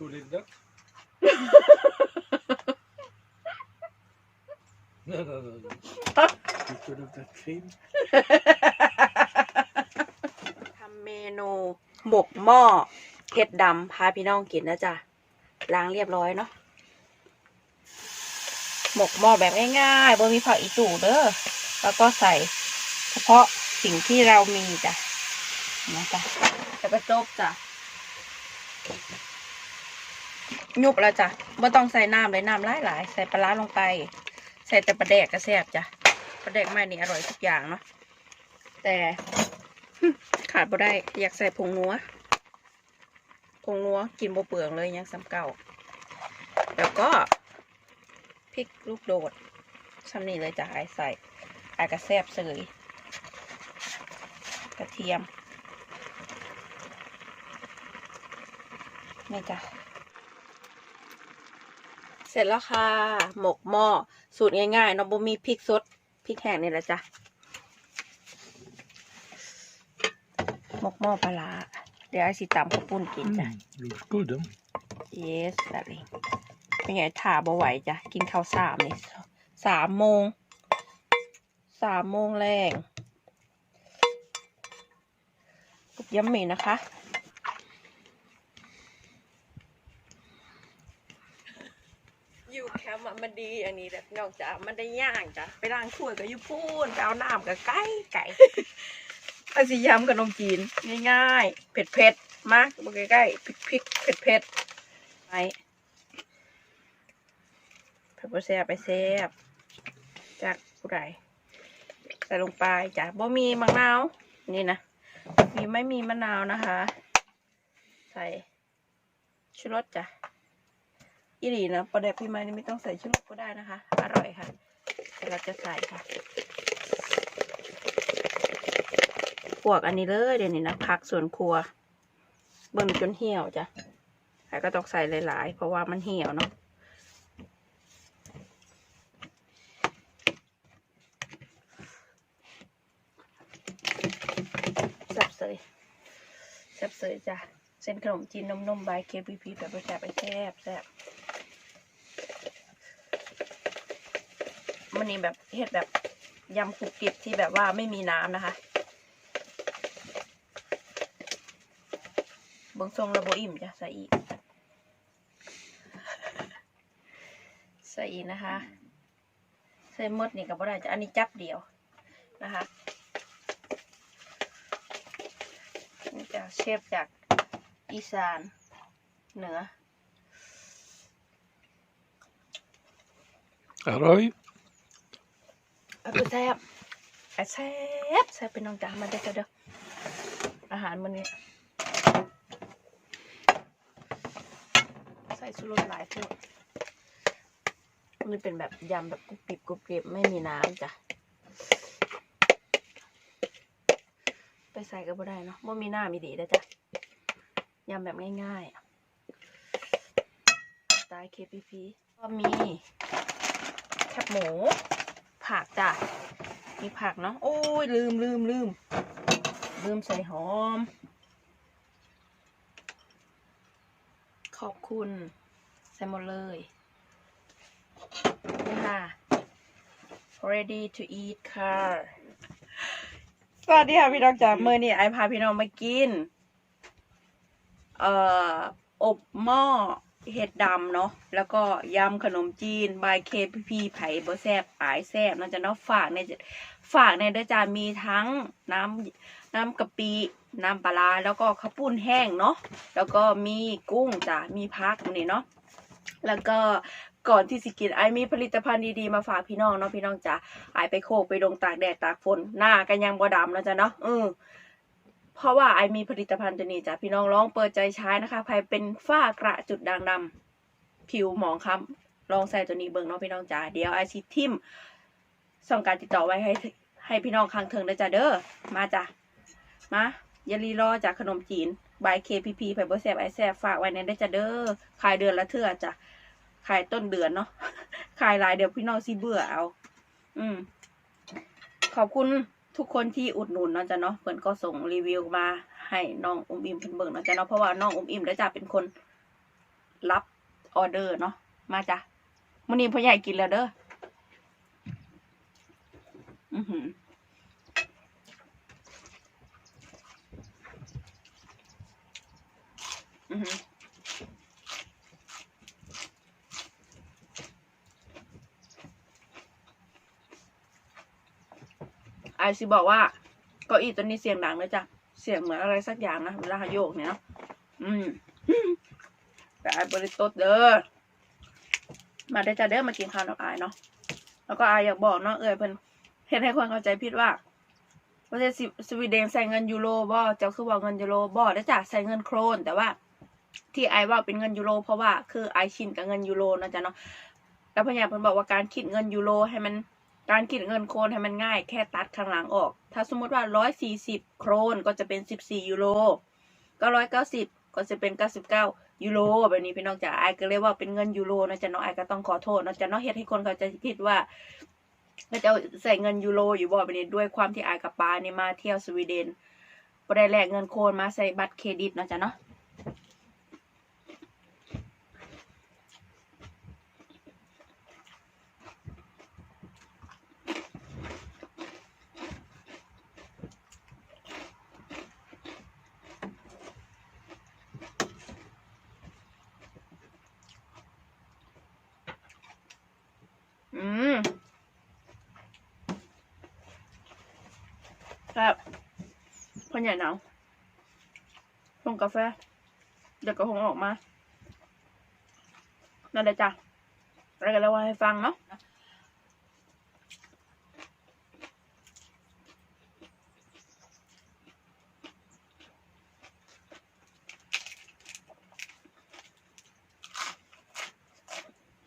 Tog det dött? Nej, nej, nej. nej. Du får lukta krim. ทำเมนูหมกหม้อเห็ดดำพาพี่น้องกินนะจ๊ะล้างเรียบร้อยเนาะหมกหม้อแบบง่ายๆบนมีผักอีตู่เด้อแล้วก็ใส่เฉพาะสิ่งที่เรามีจ้ะนะจ๊ะแล้วก็จบจ้ะ ยุบแล้วจ้ะไม่ต้องใส่น้ำเลยน้ำหลายๆใส่ปลาร้าลงไป ใส่แต่ปลาแดกก็แซ่บจ้ะปลาแดกไม่นี่อร่อยทุกอย่างเนาะแต่ขาดบ่ได้อยากใส่ผงนัวผงนัวกินบ่เปลืองเลยยังซ้ำเก่า แล้วก็พริกลูกโดดซ้ำนี่เลยจ้ะไอใส่ไอกระแซบเสยกระเทียมนี่จ้ะ เสร็จแล้วค่ะ หมกหม้อสูตรง่ายๆเนาะบ่มีพริกสดพริกแห้งนี่แหละจ้ะหมกหม้อปลาร้าเดี๋ยวไอ้สิตำข้าวปุ้นกินจ้ะ Mm, luktar god. ja. yes แบบนี้เป็นไงถ่าบ่ไหวจ้ะ กินข้าวสามนี่สามโมงสามโมงแรงย้ำหมี่นะคะ อยู่แคมป์อะมันดีอันนี้แบบนอกจามันได้ย่างจ้ะไปล้างถ้วยก็อยู่พูนไปเอาน้ำกับไก่ไก่ไอสิยำกับนมจีนง่ายๆเผ็ดเผ็ดๆมากมาใกล้ๆพริกพริกเผ็ดเผ็ดๆไปเผ็ดบ่แซ่บไปแซ่บจากผู้ใดใส่ลงไปจ้ะบ่มีมะนาวนี่นะมีไม่มีมะนาวนะคะ ใส่ชูรสจ้ะ อีหลีนะประเด็บพี่ไม้นี่ไม่ต้องใส่ชูรสก็ได้นะคะ อร่อยค่ะแต่เราจะใส่ค่ะพวกอันนี้เลยเดี๋ยวนี้นะผักสวนครัว เบิ่งจนเหี่ยวจ้ะแต่ก็ต้องใส่หลาย ๆ เพราะว่ามันเหี่ยวเนาะแซ่บเสยแซ่บเสยจ้ะ เส้นขนมจีนนมๆบายเคพีพีแบบแซ่บไปแซ่บแซ่บ มันนี่แบบเฮ็ดแบบยำขลุกกริบที่แบบว่าไม่มีน้ำนะคะบงทรงระบบอิ่มจ้ะใส่อีก ใส่อีกนะคะ ใส่มดนี่ก็บ่ได้จ้ะอันนี้จับเดียวนะคะนี่จะเชฟจากอีสานเหนือ Aroj. เอา ไปแซ่บแซ่บแซ่บเป็นน้องจ๋ามาเด้อเด้ออาหารมื้อนี้ใส่ชูรสหลายพวกมันเป็นแบบยำแบบกรุบกริบกรุบกริบไม่มีน้ำจ้ะ ไปใส่ก็บ่ได้เนาะว่มีน้ำมีดีนะจ๊ะยำแบบง่ายๆสไตล์ KPP ก็มีแคบหมู ผักจ้ะมีผักเนาะโอ้ยลืมลืมลืมลืมใส่หอม ขอบคุณ ใส่หมดเลยนี่ค่ะ ready to eat ค่ะสวัสดีค่ะพี่น้องจ๋าเมื่อนี้ไอพาพี่น้องมากิน เอ่อ อบหม้อ เห็ดดำเนาะ แล้วก็ยำขนมจีน บายเคพีพีไผ่บแซบปายแซบเนาะจะเนาะฝากในฝากในเด้อจ้ามีทั้งน้ำน้ำกะปิ น้ำปลา แล้วก็ข้าวปุ้นแห้งเนาะ แล้วก็มีกุ้งจ้ะมีพักนี่เนาะ แล้วก็ก่อนที่สิกินไอมีผลิตภัณฑ์ดีๆมาฝากพี่น้องเนาะพี่น้องจ๋าไอไปโคกไปดงตากแดดตากฝนหน้ากันยังบ่ดำแล้วจ้ะเนาะอือ เพราะว่าไอมีผลิตภัณฑ์ตัวนี้จ้ะพี่น้องลองเปิดใจใช้นะคะใครเป็นฝ้ากระจุดด่างดำผิวหมองคล้ำลองใส่ตัวนี้เบิ่งเนาะพี่น้องจ๋าเดี๋ยวไอซิทิมส่งการติดต่อไว้ให้ให้พี่น้องคางเทิงได้จ้ะเด้อมาจ้ะมาอย่ารีรอจากขนมจีนบาย KPP ไผ่บ่แซบไอแซบฝากไว้ในได้จ้ะเด้อขายเดือนละเทื่อจ้ะขายต้นเดือนเนาะขายหลายเดี๋ยวพี่น้องสิเบื่อเอา อืมขอบคุณ ทุกคนที่อุดหนุนเนาะจ้ะเนาะเพิ่อนก็ส่งรีวิวมาให้น้องอุ้มอิมเพิ่นเบิ่งเนาะจ้ะเนาะเพราะว่าน้องอุ้มอิมได้จ้ะเป็นคนรับออเดอร์เนาะมาจ้ะมื้อนี้พ่อใหญ่กินแล้วเด้ออือหืออือหือ ไอซิบอกว่าเก้าอี้ตัวนี้เสียงดังเลยจ้ะ เสียงเหมือนอะไรสักอย่างนะเวลาโยกเนี่ยเนาะอืมแต่ไอบริโตเด้อมาได้จ้าเด้อมากินข้าวดอกอายเนาะแล้วก็อายอยากบอกเนาะเอ่ยเพิ่นเฮ็ดให้คนเข้าใจผิดว่าประเทศสวีเดนใส่เงินยูโรบ่เจ้าคือว่าเงินยูโรบ่ได้จ้ะใส่เงินโครนแต่ว่าที่ไอว่าเป็นเงินยูโรเพราะว่าคือไอชินกับเงินยูโรนะจ๊ะเนาะแล้วพญาเพิ่นบอกว่าการคิดเงินยูโรให้มัน การคิดเงินโครนให้มันง่ายแค่ตัดข้างหลังออก ถ้าสมมติว่าร้อยสี่สิบโครนก็จะเป็นสิบสี่ยูโรก็ร้อยเก้าสิบก็จะเป็นเก้าสิบเก้ายูโรแบบนี้พี่น้องจ๋าไอายก็เลยว่าเป็นเงินยูโรนะจ๊ะเนาะไอายก็ต้องขอโทษนะจ๊ะเนาะเฮ็ดให้คนเขาใจผิดว่าพระเจ้าใส่เงินยูโรอยู่บ่แบบนี้ด้วยความที่ไอายกับปานี่มาเที่ยวสวีเดนบ่ได้แลกเงินโครนมาใส่บัตรเครดิตนะจ๊ะเนาะ อืม ครับพ่อใหญ่หนาวชงกาแฟ เดี๋ยวก็คงออกมา นั่นเละจ้ะอะไรกันแล้วว่าให้ฟังเนาะ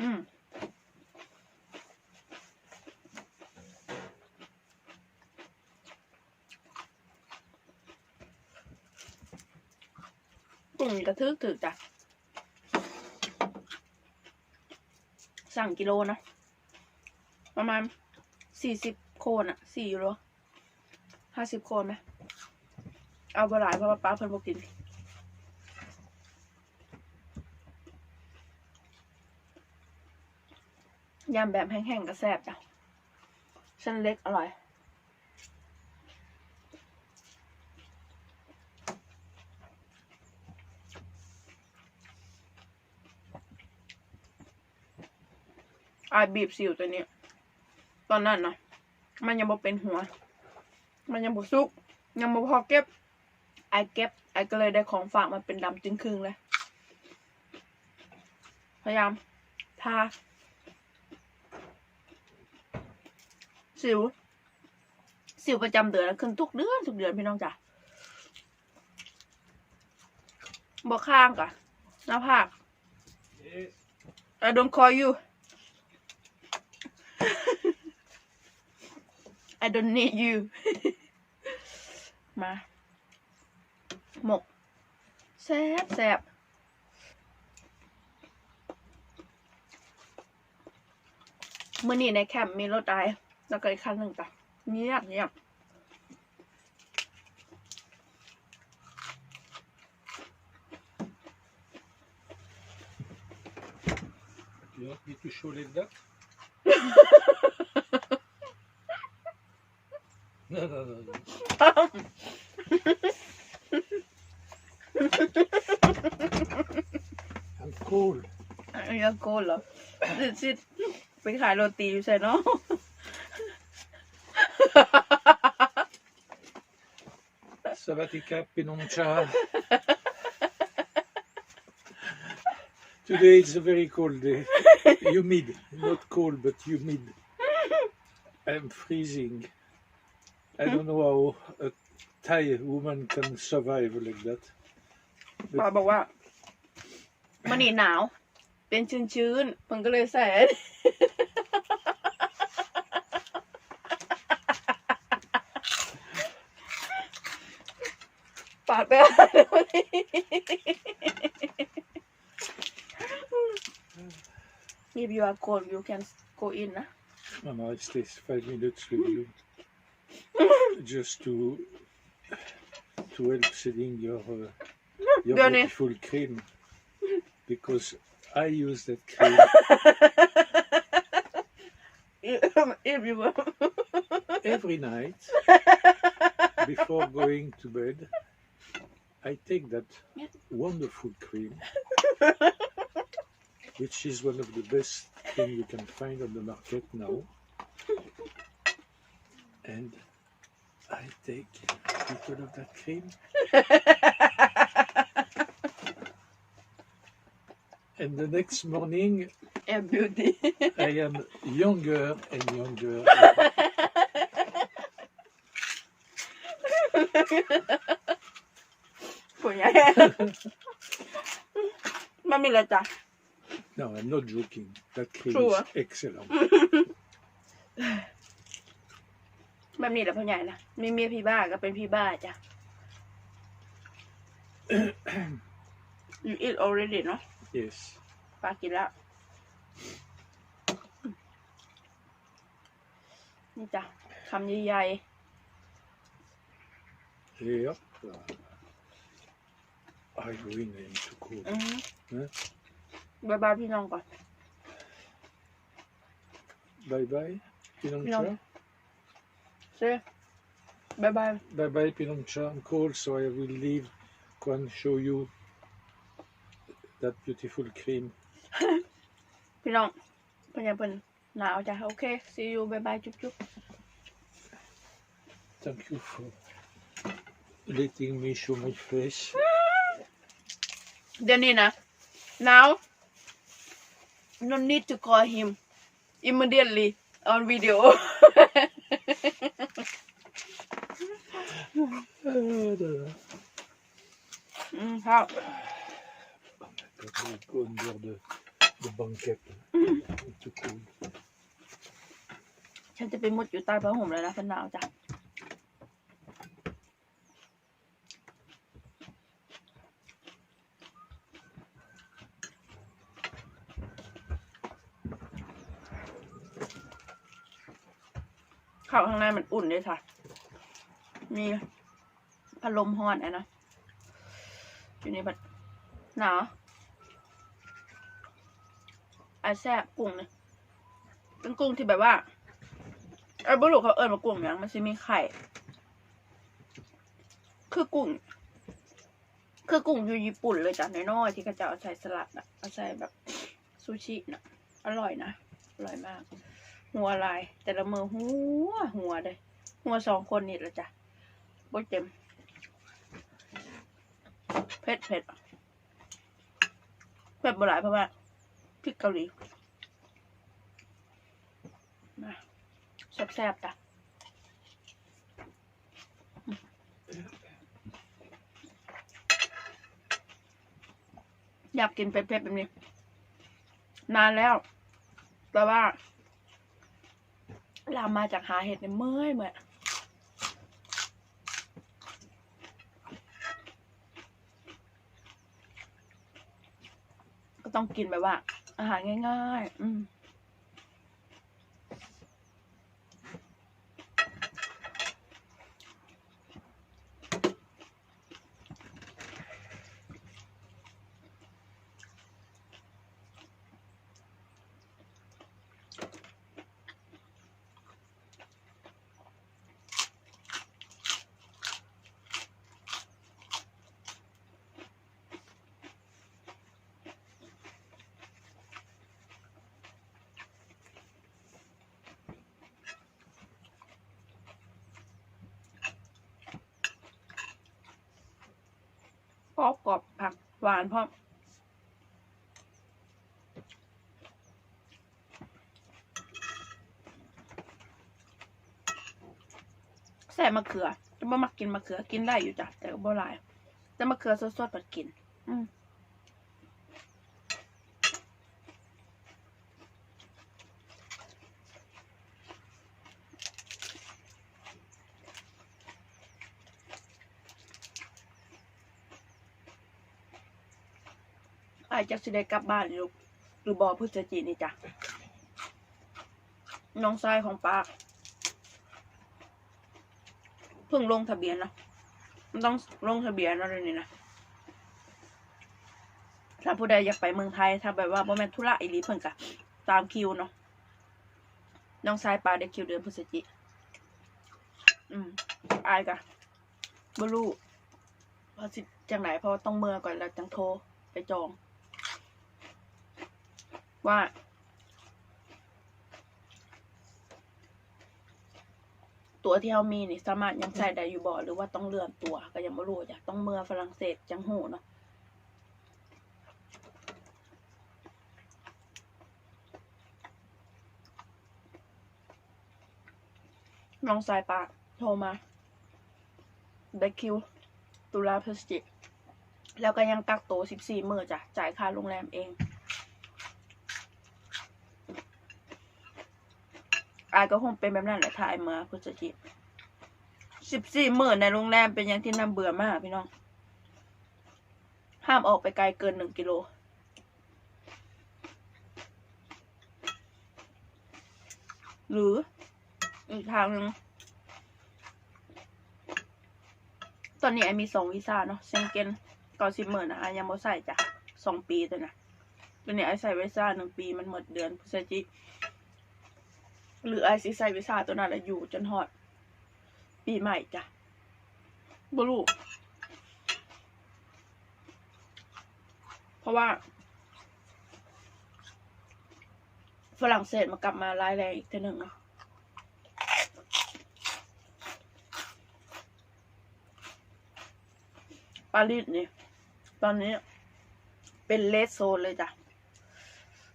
อืม กลุ่มกระทึกถึกจ้ะ สั่งกิโลนะ ประมาณสี่สิบโคนอะสี่ยูโรห้าสิบโคนไหมเอาไปหลายเพราะว่าป้าเพิ่นบอกกิน ยำแบบแห้งๆก็แซ่บจ้ะเส้นเล็กอร่อย อายบีบสิวตัวนี้ ตอนนั้นนะมันยังบ่เป็นหัว มันยังบ่สุก ยังบ่พอเก็บไอายเก็บไอายก็เลยได้ของฝากมาเป็นดำจึงครึ่งเลย พยายามทาสิว สิวประจำเดือนขึ้นทุกเดือน ทุกเดือนพี่น้องจ้ะบอกข้างก่อนหน้าผาก Yes. I don't call you I don't need you มา หมกแซ่บแซ่บมื่อนี้ในแคมป์มีรถไอแล้วก็อีกคันหนึ่งจ้ะเงียบเงียบ Tu want me to show like that? no, no, no, no. I'm cold. อันนี้โกนเหรอสิสิไปขายโรตีอยู่ใช่เนาะ Savatika Pinoncha. Today it's a very cold day. humid. Not cold, but humid. I'm freezing. I don't know how a Thai woman can survive like that. ป้าบอกว่ามันนี่หนาว เป็นชื้นๆมันก็เลยใส่ ปาดไปอะไรวะนี่ If you are cold you can go in นะ Mama, it stays five minutes with you. Just to to help setting your uh, your beautiful cream. because I use that cream. will every night before going to bed. I take that wonderful cream, which is one of the best cream you can find on the market now. And I take a could of that cream. and the next morning, beauty. I am younger and younger. Mommy, let. No, I'm not joking. That cream True. is excellent. แบบนี้แหละผู้ใหญ่นะมีเมียพี่บ้าก็เป็นพี่บ้าจ้ะ you eat already เนาะ Yes. ปากินแล้ว นี่จ้ะคำใหญ่ Yep. I win him to cool. ๆอืมฮะบายบายพี่น้องก่อน Bye bye, Pinongcha. No. เซ่บายบา ย Bye bye, Pinongcha. I'm cold, so I will leave. Go and show you that beautiful cream. พี่น้องเพิ่นยังเพิ่นหนาวจ้ะโอเค see you บายบายจุ๊บจุ๊บ Thank you for letting me show my face. เดี๋ยวนี้นะ now no need to call him immediately on video Ah, อืมครับ God, we go under the, the banquet. Too cold. ฉันจะไปมุดอยู่ใต้ผ้าห่มแล้วนะเพันหนาวจ้ะาข้างในมันอุ่นเลยค่ะ มีพัดลมฮ้อนอะนะ อยู่ในบัดหนาวไอแซ่บกุ้งเนี่ยเป็นกุ้งที่แบบว่าไอ้บุรุษเขาเอิญมากุ้งหยังมันจะมีไข่ คือกุ้ง คือกุ้งอยู่ญี่ปุ่นเลยจ้ะน้อยๆที่เขาจะเอาใส่สลัดอะเอาใส่แบบซูชินะอร่อยนะ อร่อยมาก หัวลาย แต่ละมือหัวหัวเลยหัวสองคนนี่ละจ้ะบ่เต็มเผ็ดเผ็ดเผ็ดบหลายเพราะว่าพริกเกาหลีมาแซ่บๆจ้ะอยากกินเผ็ดๆแบบนี้ นานแล้ว แต่ว่า ลามาจากหาเห็ดเนี่ยเมื่อยเหมือนก็ต้องกินแบบว่า อาหารง่าย ๆ อืม รอบกรอบผักหวานพร้อมใส่มะเขือจะบ่มักกินมะเขือกินได้อยู่จ้ะแต่ก็บ่หลาย แต่มะเขือสดๆปัดกิน อืม จจะสิได้กลับบ้านหรือหรือบอพฤศจินี่จ้ะน้องชายของป้าเพิ่งลงทะเบียนนะมันต้องลงทะเบียนแล้วเลยวนี่นะถ้าผู้ใดอยากไปเมืองไทยถ้าแบบว่าบ่แม่นธุระอีหลีเพิ่นก็ตามคิวเนาะน้องชายปลาได้คิวเดือนพฤศจิอืมอายกะบ่รู้ว่าสิจังไหนเพราะต้องเมื่อก่อนแล้วจังโทรไปจอง ว่า ตัวที่เรามีนี่สามารถยังใช้ได้อยู่บ่หรือว่าต้องเลื่อนตัว ก็ยังไม่รู้จ้ะต้องเมื่อฝรั่งเศสจังหูเนาะน้องสายปากโทรมาได้คิว ตุลาพฤศจิกแล้วก็ยังกักตัว14 มื้อจ้ะ จ่ายค่าโรงแรมเอง อายก็คงเป็นแบบนั้นแหละถ่ายมาพฤศจิกสิบสี่หมื่นในโรงแรมเป็นอย่างที่น่าเบื่อมากพี่น้อง ห้ามออกไปไกลเกินหนึ่งกิโลหรืออีกทางหนึ่งตอนนี้ไอมีสองวีซ่าเนาะเซงเกนก่อนสิบหมื่นนะไอยังไม่ใส่จ้ะสองปีตัวนะตอนนี้ไอใส่วีซ่าหนึ่งปีมันหมดเดือนพฤศจิก หรือไอซิใส่วิซาตัวนั้นแหละอยู่จนฮอด ปีใหม่จ้ะบรูเพราะว่า ฝรั่งเศสมากลับมาร้ายแรงอีกทีหนึ่งเนาะปารีสนี่ ตอนนี้เป็นเลสโซนเลยจ้ะ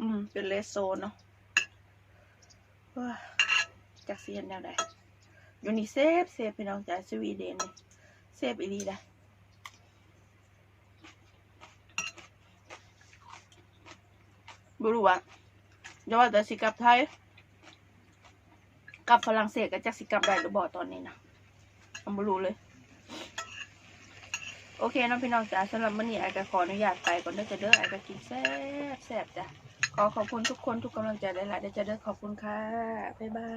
อืม เป็นเลสโซนเนาะ ว้าจากเซียนแนวใดอยู่นี่เซฟเซฟพี่น้องจากสวีเดนนี่เซฟอีหลีได้บรู้ว่าอย่าว่าแต่สิกับไทย กับฝรั่งเศสก็จักสิกับได้หรือบ่ตอนนี้นะผมไม่รู้เลย โอเคน้องพี่น้องจ๋าสำหรับมื้อนี้ไอ้ก็ขออนุญาตไปก่อนเด้อจะเด้อไอ้ก็กินแซ่บแซ่บจ้ะ ขอขอบคุณทุกคนทุกกำลังใจหลายๆเด้อจะเด้อขอบคุณค่ะ บ๊ายบาย